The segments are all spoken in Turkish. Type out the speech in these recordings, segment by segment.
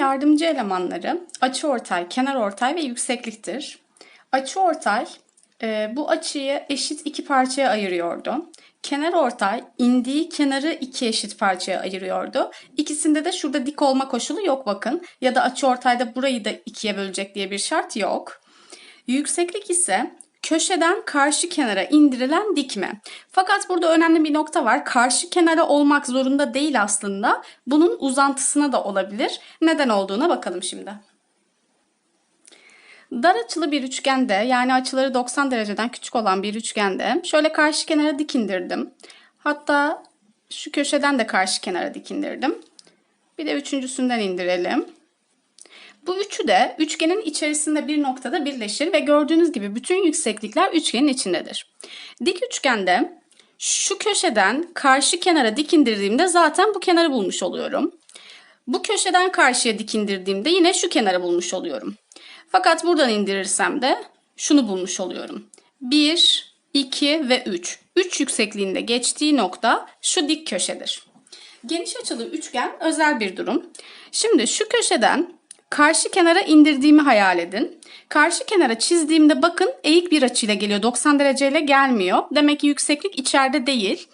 yardımcı elemanları açıortay, kenarortay ve yüksekliktir. Açıortay e, bu açıyı eşit iki parçaya ayırıyordu. Kenarortay indiği kenarı iki eşit parçaya ayırıyordu. İkisinde de şurada dik olma koşulu yok bakın. Ya da açıortayda burayı da ikiye bölecek diye bir şart yok. Yükseklik ise köşeden karşı kenara indirilen dikme. Fakat burada önemli bir nokta var. Karşı kenara olmak zorunda değil aslında. Bunun uzantısına da olabilir. Neden olduğuna bakalım şimdi. Dar açılı bir üçgende yani açıları 90 dereceden küçük olan bir üçgende şöyle karşı kenara dik indirdim. Hatta şu köşeden de karşı kenara dik indirdim. Bir de üçüncüsünden indirelim. Bu üçü de üçgenin içerisinde bir noktada birleşir ve gördüğünüz gibi bütün yükseklikler üçgenin içindedir. Dik üçgende şu köşeden karşı kenara dik indirdiğimde zaten bu kenarı bulmuş oluyorum. Bu köşeden karşıya dik indirdiğimde yine şu kenarı bulmuş oluyorum. Fakat buradan indirirsem de şunu bulmuş oluyorum. 1, 2 ve 3. 3 yüksekliğinde geçtiği nokta şu dik köşedir. Geniş açılı üçgen özel bir durum. Şimdi şu köşeden karşı kenara indirdiğimi hayal edin. Karşı kenara çizdiğimde bakın eğik bir açıyla geliyor. 90 dereceyle gelmiyor. Demek ki yükseklik içeride değil.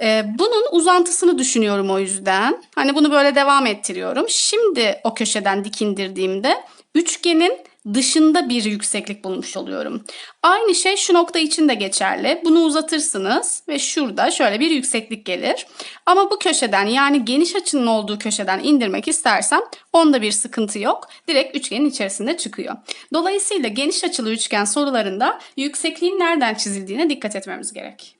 Ee, bunun uzantısını düşünüyorum o yüzden. Hani bunu böyle devam ettiriyorum. Şimdi o köşeden dik indirdiğimde üçgenin dışında bir yükseklik bulmuş oluyorum. Aynı şey şu nokta için de geçerli. Bunu uzatırsınız ve şurada şöyle bir yükseklik gelir. Ama bu köşeden yani geniş açının olduğu köşeden indirmek istersem onda bir sıkıntı yok. Direkt üçgenin içerisinde çıkıyor. Dolayısıyla geniş açılı üçgen sorularında yüksekliğin nereden çizildiğine dikkat etmemiz gerek.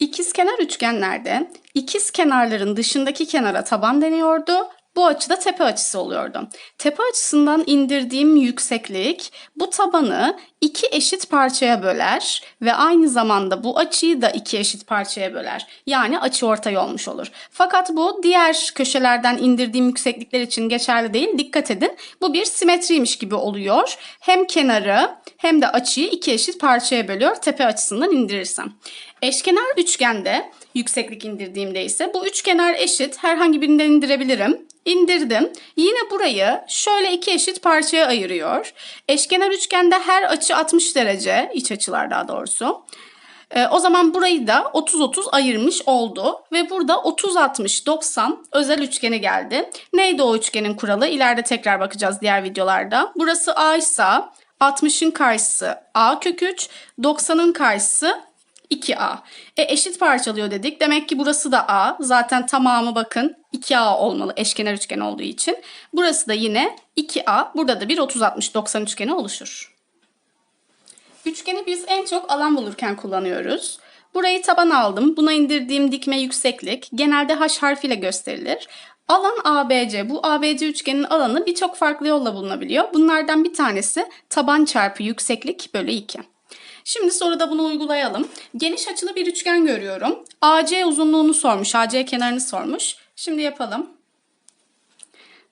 İkizkenar üçgenlerde ikiz kenarların dışındaki kenara taban deniyordu. Bu açıda tepe açısı oluyordu. Tepe açısından indirdiğim yükseklik bu tabanı iki eşit parçaya böler ve aynı zamanda bu açıyı da iki eşit parçaya böler. Yani açı ortay olmuş olur. Fakat bu diğer köşelerden indirdiğim yükseklikler için geçerli değil. Dikkat edin. Bu bir simetriymiş gibi oluyor. Hem kenarı hem de açıyı iki eşit parçaya bölüyor tepe açısından indirirsem. Eşkenar üçgende yükseklik indirdiğimde ise bu üç kenar eşit herhangi birinden indirebilirim. İndirdim. Yine burayı şöyle iki eşit parçaya ayırıyor. Eşkenar üçgende her açı 60 derece, iç açılar daha doğrusu. Ee, o zaman burayı da 30-30 ayırmış oldu. Ve burada 30-60-90 özel üçgeni geldi. Neydi o üçgenin kuralı? İleride tekrar bakacağız diğer videolarda. Burası A ise 60'ın karşısı A kök 3, 90'ın karşısı 2A. E eşit parçalıyor dedik. Demek ki burası da A. Zaten tamamı bakın 2A olmalı eşkenar üçgen olduğu için. Burası da yine 2A. Burada da bir 30-60-90 üçgeni oluşur. Üçgeni biz en çok alan bulurken kullanıyoruz. Burayı taban aldım. Buna indirdiğim dikme yükseklik genelde H harfiyle gösterilir. Alan ABC. Bu ABC üçgenin alanı birçok farklı yolla bulunabiliyor. Bunlardan bir tanesi taban çarpı yükseklik bölü 2. Şimdi soruda bunu uygulayalım. Geniş açılı bir üçgen görüyorum. AC uzunluğunu sormuş, AC kenarını sormuş. Şimdi yapalım.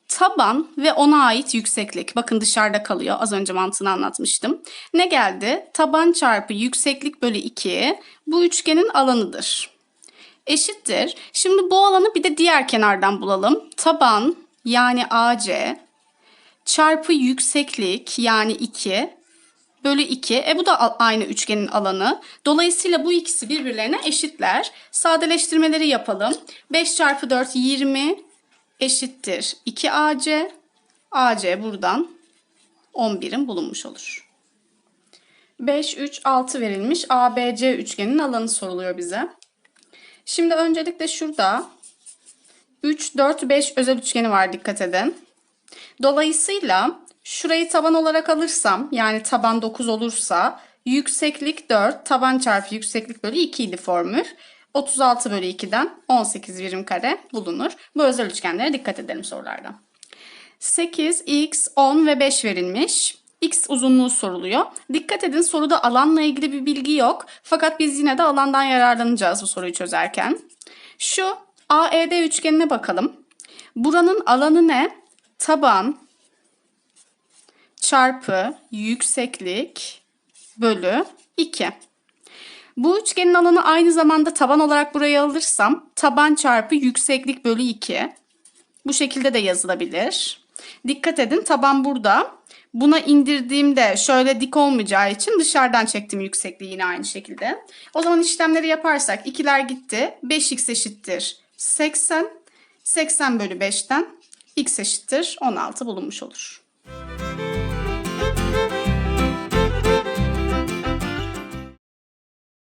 Taban ve ona ait yükseklik. Bakın dışarıda kalıyor. Az önce mantığını anlatmıştım. Ne geldi? Taban çarpı yükseklik bölü 2 bu üçgenin alanıdır. Eşittir. Şimdi bu alanı bir de diğer kenardan bulalım. Taban yani AC çarpı yükseklik yani 2 bölü 2. E bu da aynı üçgenin alanı. Dolayısıyla bu ikisi birbirlerine eşitler. Sadeleştirmeleri yapalım. 5 çarpı 4 20 eşittir 2AC. AC buradan 11'in bulunmuş olur. 5, 3, 6 verilmiş ABC üçgenin alanı soruluyor bize. Şimdi öncelikle şurada 3, 4, 5 özel üçgeni var dikkat edin. Dolayısıyla Şurayı taban olarak alırsam yani taban 9 olursa yükseklik 4 taban çarpı yükseklik bölü 2 idi formül. 36 bölü 2'den 18 birim kare bulunur. Bu özel üçgenlere dikkat edelim sorularda. 8, x, 10 ve 5 verilmiş. X uzunluğu soruluyor. Dikkat edin soruda alanla ilgili bir bilgi yok. Fakat biz yine de alandan yararlanacağız bu soruyu çözerken. Şu AED üçgenine bakalım. Buranın alanı ne? Taban, çarpı yükseklik bölü 2. Bu üçgenin alanı aynı zamanda taban olarak buraya alırsam taban çarpı yükseklik bölü 2. Bu şekilde de yazılabilir. Dikkat edin taban burada. Buna indirdiğimde şöyle dik olmayacağı için dışarıdan çektim yüksekliği yine aynı şekilde. O zaman işlemleri yaparsak ikiler gitti. 5x eşittir 80. 80 bölü 5'ten x eşittir 16 bulunmuş olur.